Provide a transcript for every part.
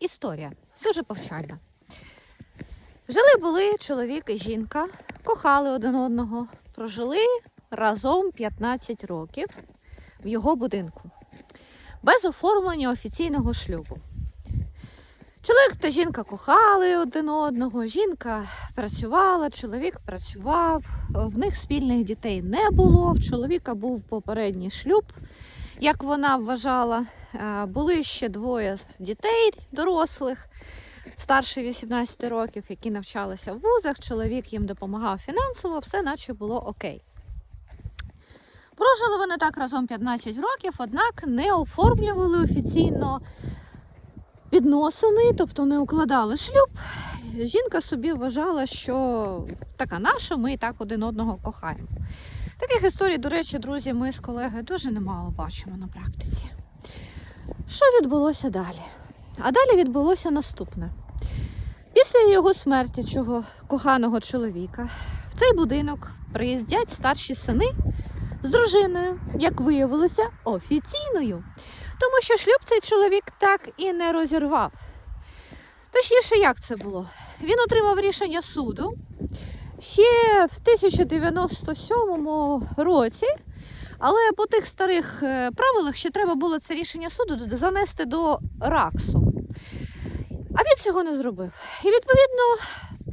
Історія дуже повчальна. Жили були чоловік і жінка, кохали один одного, прожили разом 15 років в його будинку, без оформлення офіційного шлюбу. Чоловік та жінка кохали один одного, жінка працювала, чоловік працював, в них спільних дітей не було. В чоловіка був попередній шлюб, як вона вважала. Е, Були ще двоє дітей дорослих, старше 18 років, які навчалися в вузах. Чоловік їм допомагав фінансово, все наче було окей. Прожили вони так разом 15 років, однак не оформлювали офіційно відносини, тобто не укладали шлюб. Жінка собі вважала, що така наша, ми і так один одного кохаємо. Таких історій, до речі, друзі, ми з колегою дуже немало бачимо на практиці. Що відбулося далі? А далі відбулося наступне. Після його смерті, цього коханого чоловіка, в цей будинок приїздять старші сини з дружиною, як виявилося, офіційною. Тому що шлюб цей чоловік так і не розірвав. Точніше, як це було? Він отримав рішення суду ще в 1097 році, але по тих старих е, правилах ще треба було це рішення суду занести до РАКСу. А він цього не зробив. І відповідно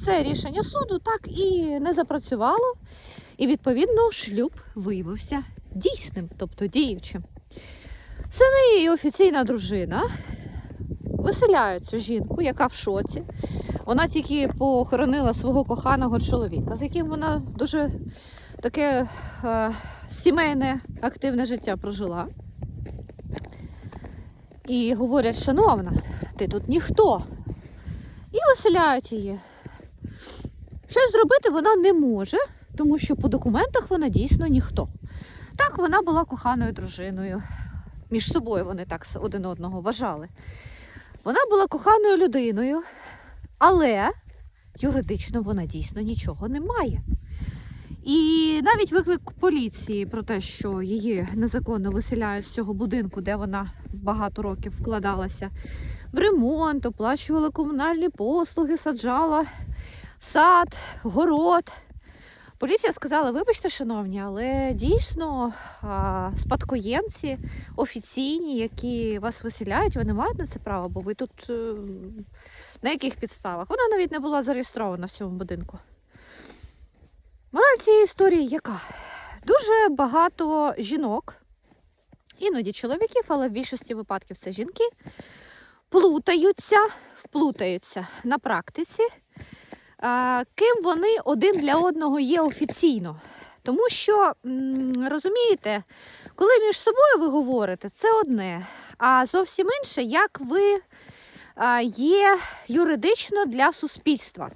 це рішення суду так і не запрацювало. І відповідно шлюб виявився дійсним, тобто діючим. Сини і офіційна дружина виселяють цю жінку, яка в шоці. Вона тільки похоронила свого коханого чоловіка, з яким вона дуже таке е, сімейне активне життя прожила. І говорять, шановна, ти тут ніхто. І виселяють її. Щось зробити вона не може, тому що по документах вона дійсно ніхто. Так, вона була коханою дружиною. Між собою вони так один одного вважали. Вона була коханою людиною, але юридично вона дійсно нічого не має. І навіть виклик поліції про те, що її незаконно виселяють з цього будинку, де вона багато років вкладалася в ремонт, оплачувала комунальні послуги, саджала сад, город. Поліція сказала: вибачте, шановні, але дійсно спадкоємці офіційні, які вас виселяють, вони мають на це право, бо ви тут е, на яких підставах? Вона навіть не була зареєстрована в цьому будинку. Мораль цієї історії яка? Дуже багато жінок, іноді чоловіків, але в більшості випадків це жінки, плутаються, вплутаються на практиці, ким вони один для одного є офіційно. Тому що, розумієте, коли між собою ви говорите, це одне, а зовсім інше, як ви є юридично для суспільства.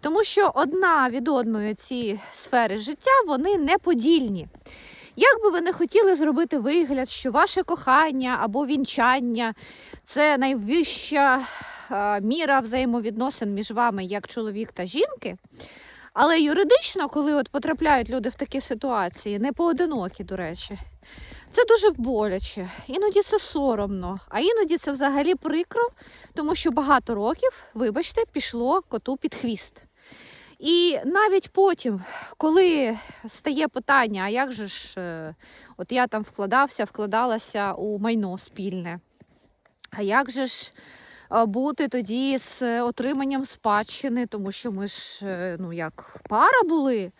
Тому що одна від одної ці сфери життя вони неподільні. Як би ви не хотіли зробити вигляд, що ваше кохання або вінчання це найвища міра взаємовідносин між вами як чоловік та жінки. Але юридично, коли от потрапляють люди в такі ситуації, не поодинокі, до речі, це дуже боляче. Іноді це соромно, а іноді це взагалі прикро, тому що багато років, вибачте, пішло коту під хвіст. І навіть потім, коли стає питання, а як же ж, е, от я там вкладався, вкладалася у майно спільне, а як же ж е, бути тоді з отриманням спадщини, тому що ми ж е, ну, як пара були.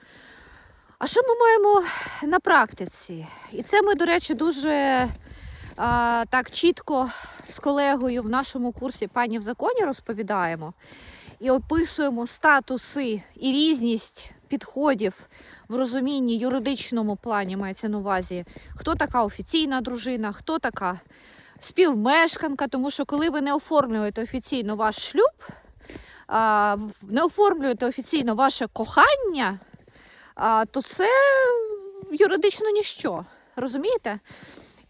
А що ми маємо на практиці? І це ми, до речі, дуже а, так чітко з колегою в нашому курсі пані в законі розповідаємо і описуємо статуси і різність підходів в розумінні юридичному плані мається на увазі, хто така офіційна дружина, хто така співмешканка, тому що коли ви не оформлюєте офіційно ваш шлюб, не оформлюєте офіційно ваше кохання, то це юридично ніщо. Розумієте?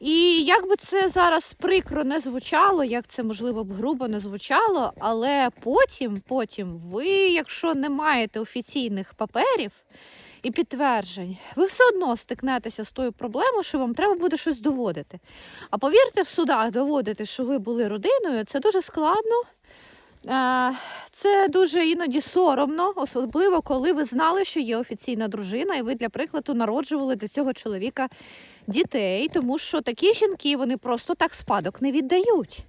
І як би це зараз прикро не звучало, як це можливо б грубо не звучало, але потім, потім ви, якщо не маєте офіційних паперів, і підтверджень, ви все одно стикнетеся з тою проблемою, що вам треба буде щось доводити. А повірте, в судах доводити, що ви були родиною, це дуже складно. Е, Це дуже іноді соромно, особливо коли ви знали, що є офіційна дружина, і ви, для прикладу, народжували до цього чоловіка дітей, тому що такі жінки вони просто так спадок не віддають.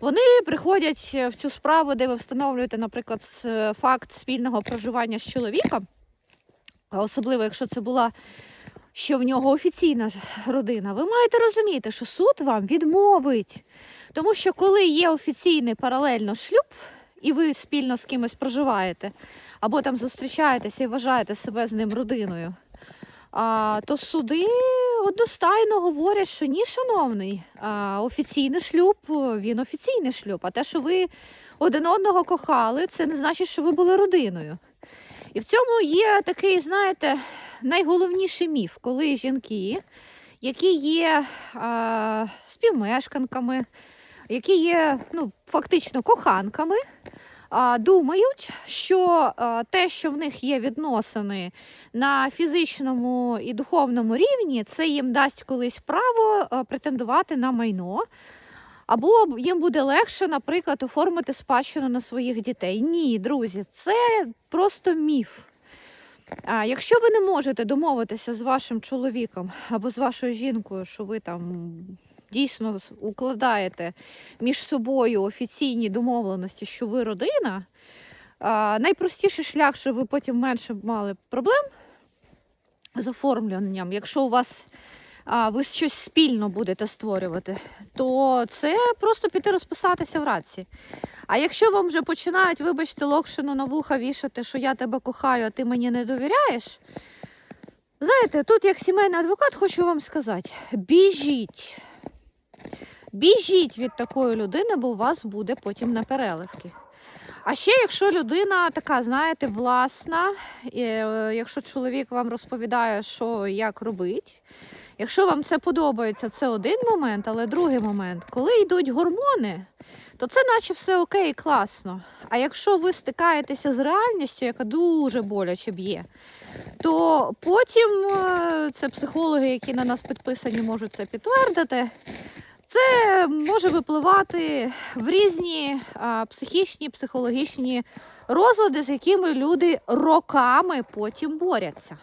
Вони приходять в цю справу, де ви встановлюєте, наприклад, факт спільного проживання з чоловіком, особливо якщо це була. Що в нього офіційна родина, ви маєте розуміти, що суд вам відмовить. Тому що коли є офіційний паралельно шлюб, і ви спільно з кимось проживаєте, або там зустрічаєтеся і вважаєте себе з ним родиною, то суди одностайно говорять, що ні, шановний, а, офіційний шлюб, він офіційний шлюб. А те, що ви один одного кохали, це не значить, що ви були родиною. І в цьому є такий, знаєте, найголовніший міф, коли жінки, які є а, співмешканками, які є ну, фактично коханками, а, думають, що а, те, що в них є відносини на фізичному і духовному рівні, це їм дасть колись право а, претендувати на майно. Або їм буде легше, наприклад, оформити спадщину на своїх дітей. Ні, друзі, це просто міф. А якщо ви не можете домовитися з вашим чоловіком або з вашою жінкою, що ви там дійсно укладаєте між собою офіційні домовленості, що ви родина, а, найпростіший шлях, щоб ви потім менше мали проблем з оформленням, якщо у вас а, ви щось спільно будете створювати, то це просто піти розписатися в раці. А якщо вам вже починають, вибачте, локшину на вуха вішати, що я тебе кохаю, а ти мені не довіряєш. Знаєте, тут як сімейний адвокат хочу вам сказати: біжіть. Біжіть від такої людини, бо у вас буде потім на переливки. А ще якщо людина така, знаєте, власна, е, якщо чоловік вам розповідає, що як робить, якщо вам це подобається, це один момент, але другий момент, коли йдуть гормони, то це наче все окей, класно. А якщо ви стикаєтеся з реальністю, яка дуже боляче б'є, то потім е, це психологи, які на нас підписані, можуть це підтвердити. Це може випливати в різні а, психічні, психологічні розлади, з якими люди роками потім борються.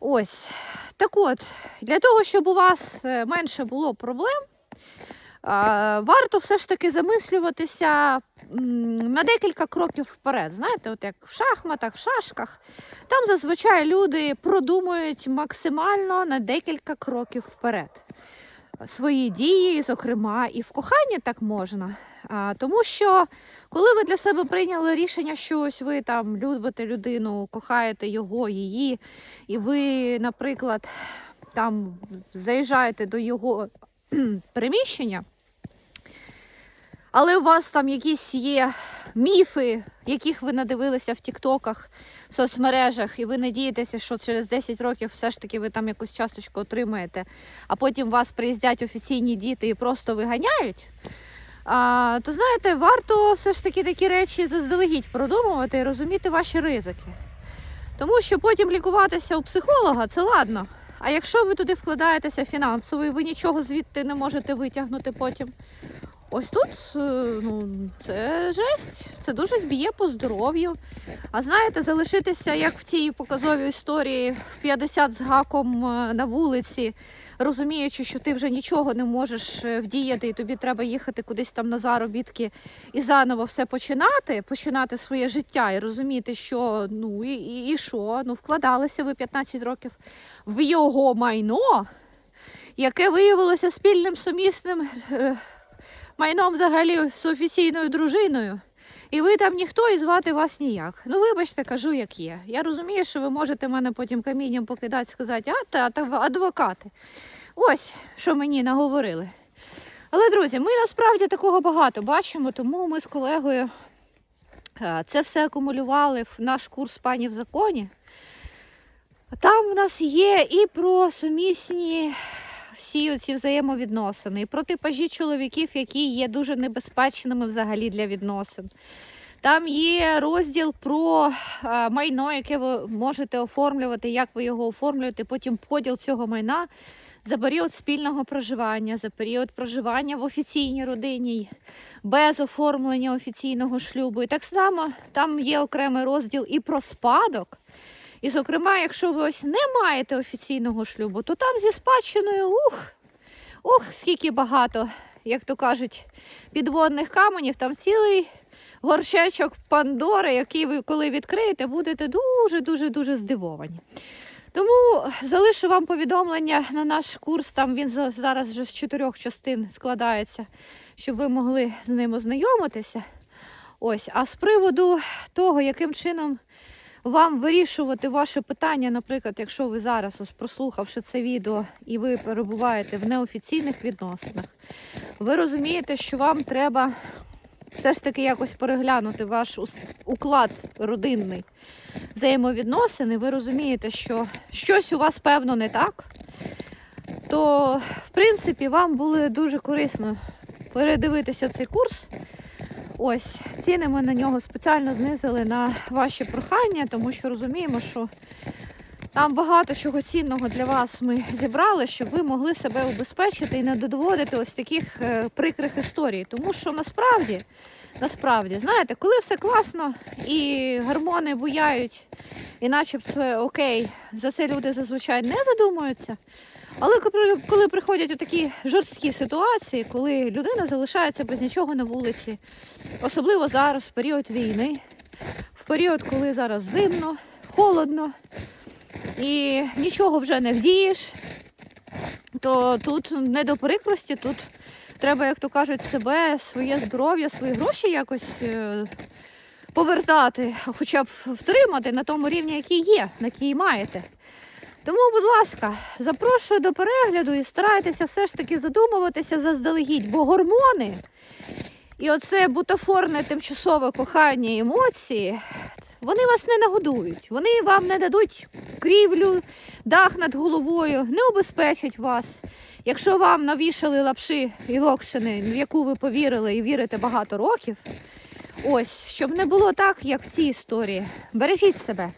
Ось. Так от, для того, щоб у вас е, менше було проблем, варто все ж таки замислюватися на декілька кроків вперед. Знаєте, от як в шахматах, в шашках. Там зазвичай люди продумують максимально на декілька кроків вперед свої дії, зокрема, і в коханні так можна. Тому що коли ви для себе прийняли рішення, що ось ви там любите людину, кохаєте його, її, і ви, наприклад, там заїжджаєте до його приміщення, але у вас там якісь є міфи, яких ви надивилися в тіктоках, в соцмережах, і ви надієтеся, що через 10 років все ж таки ви там якусь часточку отримаєте, а потім вас приїздять офіційні діти і просто виганяють. А, то знаєте, варто все ж таки такі речі заздалегідь продумувати і розуміти ваші ризики. Тому що потім лікуватися у психолога це ладно. А якщо ви туди вкладаєтеся фінансово і ви нічого звідти не можете витягнути потім, Ось тут е, ну, це жесть, це дуже б'є по здоров'ю. А знаєте, залишитися, як в цій показовій історії, в 50 з гаком е, на вулиці, розуміючи, що ти вже нічого не можеш е, вдіяти, і тобі треба їхати кудись там на заробітки і заново все починати, починати своє життя і розуміти, що ну і, і, і що, ну вкладалися ви 15 років в його майно, яке виявилося спільним сумісним. Майном взагалі з офіційною дружиною. І ви там ніхто і звати вас ніяк. Ну, вибачте, кажу, як є. Я розумію, що ви можете мене потім камінням покидати, сказати, а та, та адвокати. Ось що мені наговорили. Але, друзі, ми насправді такого багато бачимо, тому ми з колегою е, це все акумулювали в наш курс пані в законі. Там в нас є і про сумісні всі ці взаємовідносини, і про типажі чоловіків, які є дуже небезпечними взагалі для відносин. Там є розділ про е, майно, яке ви можете оформлювати, як ви його оформлюєте, потім поділ цього майна за період спільного проживання, за період проживання в офіційній родині, без оформлення офіційного шлюбу. І так само там є окремий розділ і про спадок. І, зокрема, якщо ви ось не маєте офіційного шлюбу, то там зі спадщиною ух, ух, скільки багато, як то кажуть, підводних каменів, там цілий горшечок Пандори, який ви коли відкриєте, будете дуже-дуже дуже здивовані. Тому залишу вам повідомлення на наш курс. Там він зараз вже з чотирьох частин складається, щоб ви могли з ним ознайомитися. Ось, а з приводу того, яким чином вам вирішувати ваше питання, наприклад, якщо ви зараз, ось прослухавши це відео, і ви перебуваєте в неофіційних відносинах, ви розумієте, що вам треба все ж таки якось переглянути ваш уклад родинний взаємовідносини, ви розумієте, що щось у вас певно не так, то в принципі вам було дуже корисно передивитися цей курс. Ось ціни ми на нього спеціально знизили на ваші прохання, тому що розуміємо, що там багато чого цінного для вас ми зібрали, щоб ви могли себе убезпечити і не доводити ось таких е, прикрих історій. Тому що насправді, насправді, знаєте, коли все класно і гормони буяють, і начебто це окей, за це люди зазвичай не задумуються. Але коли- приходять такі жорсткі ситуації, коли людина залишається без нічого на вулиці, особливо зараз, в період війни, в період, коли зараз зимно, холодно і нічого вже не вдієш, то тут не до прикрості, тут треба, як то кажуть, себе, своє здоров'я, свої гроші якось е, повертати, хоча б втримати на тому рівні, який є, на який маєте. Тому, будь ласка, запрошую до перегляду і старайтеся все ж таки задумуватися заздалегідь, бо гормони і оце бутафорне тимчасове кохання емоції, вони вас не нагодують, вони вам не дадуть крівлю, дах над головою, не убезпечать вас. Якщо вам навішали лапши і локшини, в яку ви повірили і вірите багато років, ось, щоб не було так, як в цій історії. Бережіть себе.